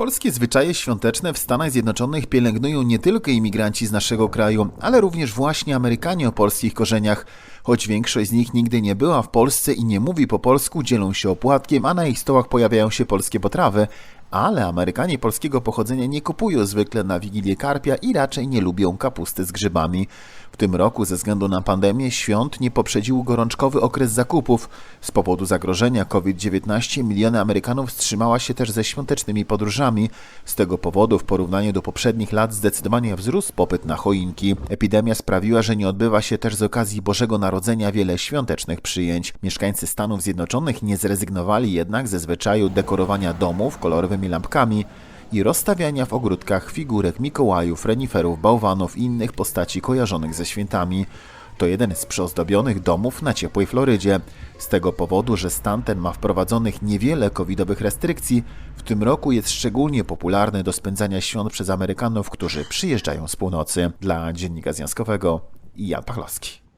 Polskie zwyczaje świąteczne w Stanach Zjednoczonych pielęgnują nie tylko imigranci z naszego kraju, ale również właśnie Amerykanie o polskich korzeniach. Choć większość z nich nigdy nie była w Polsce i nie mówi po polsku, dzielą się opłatkiem, a na ich stołach pojawiają się polskie potrawy. Ale Amerykanie polskiego pochodzenia nie kupują zwykle na Wigilię karpia i raczej nie lubią kapusty z grzybami. W tym roku ze względu na pandemię świąt nie poprzedził gorączkowy okres zakupów. Z powodu zagrożenia COVID-19 miliony Amerykanów wstrzymała się też ze świątecznymi podróżami. Z tego powodu w porównaniu do poprzednich lat zdecydowanie wzrósł popyt na choinki. Epidemia sprawiła, że nie odbywa się też z okazji Bożego Narodzenia wiele świątecznych przyjęć. Mieszkańcy Stanów Zjednoczonych nie zrezygnowali jednak ze zwyczaju dekorowania domów lampkami i rozstawiania w ogródkach figurek Mikołajów, reniferów, bałwanów i innych postaci kojarzonych ze świętami. To jeden z przyozdobionych domów na ciepłej Florydzie. Z tego powodu, że stan ten ma wprowadzonych niewiele covidowych restrykcji, w tym roku jest szczególnie popularny do spędzania świąt przez Amerykanów, którzy przyjeżdżają z północy. Dla Dziennika Związkowego Jan Pachlowski.